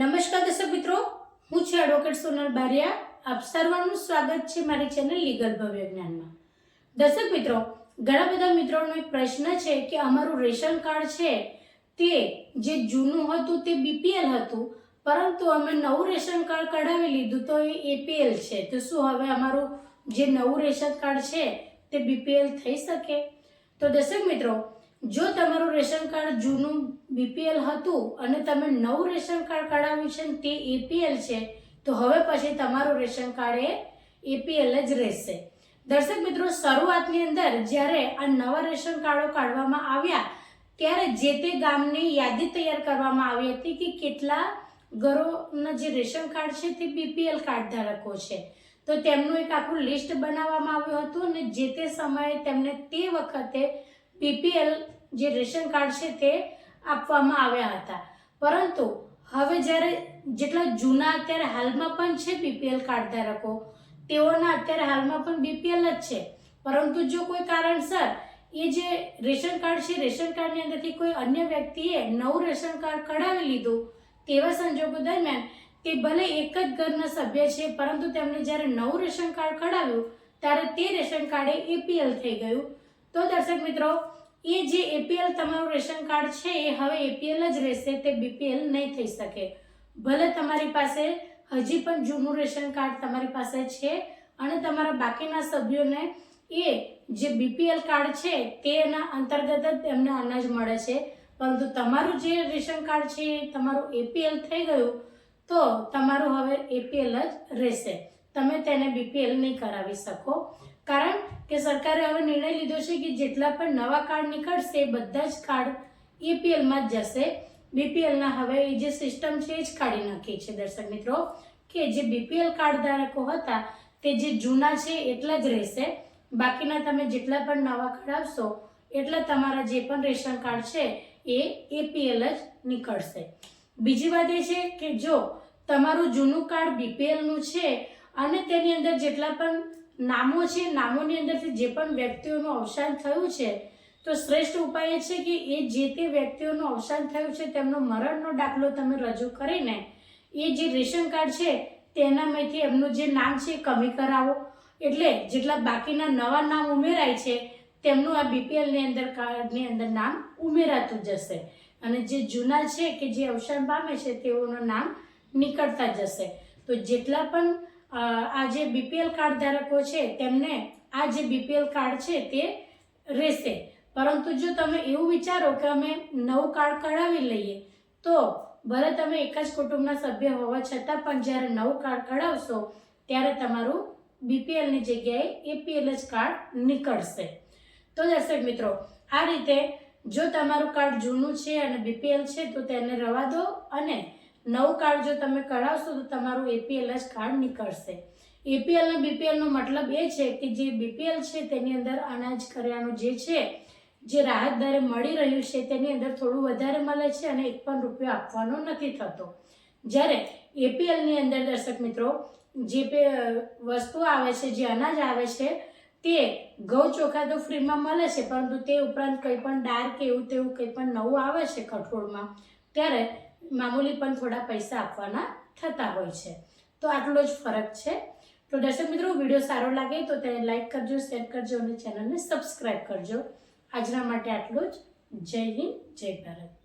નમસ્કાર દર્શક મિત્રો, હું છું એડવોકેટ સોનલ બારિયા. આપ સર્વનું સ્વાગત છે મારી ચેનલ લીગલ ભવ્ય જ્ઞાનમાં. દર્શક મિત્રો, ઘણા બધા મિત્રોનો એક પ્રશ્ન છે કે અમારું રેશન કાર્ડ છે તે જે જૂનું હતું તે બીપીએલ હતું, પરંતુ અમે નવું રેશન કાર્ડ કઢાવી લીધું તો એ એપીએલ છે. તો શું હવે અમારું જે નવું રેશન કાર્ડ છે તે બીપીએલ થઈ શકે? તો દર્શક મિત્રો જો તમારું રેશન કાર્ડ જૂનું બીપીએલ હતું અને તમે નવું રેશન કાર્ડ કઢાવ્યું છે તે એપીએલ છે, તો હવે પછી તમારું રેશન કાર્ડ એ એપીએલ જ રહેશે. દર્શક મિત્રો, શરૂઆતની અંદર જ્યારે આ નવા રેશન કાર્ડો કાઢવામાં આવ્યા, ત્યારે જે તે ગામની યાદી તૈયાર કરવામાં આવી હતી કે કેટલા ઘરોના જે રેશન કાર્ડ છે તે બીપીએલ કાર્ડ ધારકો છે. તો તેમનું એક આખું લિસ્ટ બનાવવામાં આવ્યું હતું અને જે તે સમયે તેમને તે વખતે બીપીએલ જે રેશન કાર્ડ છે તે આપવામાં આવ્યા હતા. પરંતુ હવે જ્યારે જેટલા જૂના અત્યારે હાલમાં પણ છે પીપીએલ કાર્ડ ધારકો, તેઓના અત્યારે હાલમાં પણ બીપીએલ જ છે. પરંતુ જો કોઈ કારણસર એ જે રેશન કાર્ડ છે, રેશન કાર્ડની અંદરથી કોઈ અન્ય વ્યક્તિએ નવું રેશન કાર્ડ કઢાવી લીધું, તેવા સંજોગો દરમિયાન તે ભલે એક જ ઘરના સભ્ય છે, પરંતુ તેમણે જ્યારે નવું રેશન કાર્ડ કઢાવ્યું, ત્યારે તે રેશન કાર્ડે એપીએલ થઈ ગયું. તો દર્શક મિત્રો, એ જે એપીએલ તમારું રેશન કાર્ડ છે, એ હવે એપીએલ જ રહેશે, તે બીપીએલ નહીં થઈ શકે. ભલે તમારી પાસે હજી પણ જૂનું રેશન કાર્ડ તમારી પાસે છે, અને તમારા બાકીના સભ્યોને એ જે બીપીએલ કાર્ડ છે તેના અંતર્ગત જ તેમને અનાજ મળે છે. પરંતુ તમારું જે રેશન કાર્ડ છે, એ તમારું એપીએલ થઈ ગયું, તો તમારું હવે એપીએલ જ રહેશે. તમે તેને બીપીએલ નહીં કરાવી શકો. કારણ કે સરકારે હવે નિર્ણય લીધો છે કે જેટલા પણ નવા કાર્ડ નીકળશે, બધા જ કાર્ડ ઈપીએલમાં જ જશે. બીપીએલના હવે એ જે સિસ્ટમ છે એ જ કાઢી નાખી છે દર્શક મિત્રો. કે જે બીપીએલ કાર્ડ ધારકો હતા, તે જે જૂના છે એટલા જ રહેશે. બાકીના તમે જેટલા પણ નવા કઢાવશો એટલા તમારા જે પણ રેશન કાર્ડ છે એ એપીએલ જ નીકળશે. બીજી વાત એ છે કે જો તમારું જૂનું કાર્ડ બીપીએલનું છે અને તેની અંદર જેટલા પણ નામો છે, નામોની અંદરથી જે પણ વ્યક્તિઓનું અવસાન થયું છે, તો શ્રેષ્ઠ ઉપાય એ છે કે એ જે તે વ્યક્તિઓનું અવસાન થયું છે, તેમનો મરણનો દાખલો તમે રજૂ કરીને એ જે રેશન કાર્ડ છે, તેનામાંથી એમનું જે નામ છે એ કમી કરાવો. એટલે જેટલા બાકીના નવા નામ ઉમેરાય છે, તેમનું આ બીપીએલની અંદર કાર્ડની અંદર નામ ઉમેરાતું જશે. અને જે જૂના છે કે જે અવસાન પામે છે, તેઓનું નામ નીકળતા જશે. તો જેટલા પણ આ જે બીપીએલ કાર્ડ ધારકો છે, તેમને આ જે બીપીએલ કાર્ડ છે તે રહેશે. પરંતુ જો તમે એવું વિચારો કે અમે નવું કાર્ડ કઢાવી લઈએ, તો ભલે તમે એક જ કુટુંબના સભ્ય હોવા છતાં પણ જ્યારે નવું કાર્ડ કઢાવશો, ત્યારે તમારું બીપીએલની જગ્યાએ એપીએલ જ કાર્ડ નીકળશે. તો દર્શક મિત્રો, આ રીતે જો તમારું કાર્ડ જૂનું છે અને બીપીએલ છે, તો તેને રવા દો અને નવું કાર્ડ જો તમે કઢાવશો તો તમારું એપીએલ જ કાર્ડ નીકળશે. એપીએલ અને બીપીએલનો મતલબ એ છે કે જે બીપીએલ છે તેની અંદર અનાજ કર્યાનું જે છે, જે રાહત દરે મળી રહ્યું છે તેની અંદર થોડું વધારે મળે છે અને એક પણ રૂપિયો આપવાનો નથી થતો. જ્યારે એપીએલની અંદર દર્શક મિત્રો, જે વસ્તુ આવે છે, જે અનાજ આવે છે, તે ઘઉં ચોખા તો ફ્રીમાં મળે છે, પરંતુ તે ઉપરાંત કંઈ પણ ડાર્ક એવું તેવું કંઈ પણ નવું આવે છે કઠોળમાં, ત્યારે મામૂલી પણ થોડા પૈસા આપવાના થતા હોય છે. તો આટલો જ ફરક છે. તો દર્શક મિત્રો, વીડિયો સારો લાગે તો તેને લાઈક કરજો, શેર કરજો અને ચેનલને સબસ્ક્રાઈબ કરજો. આજના માટે આટલું જ. જય હિન્દ, જય ભારત.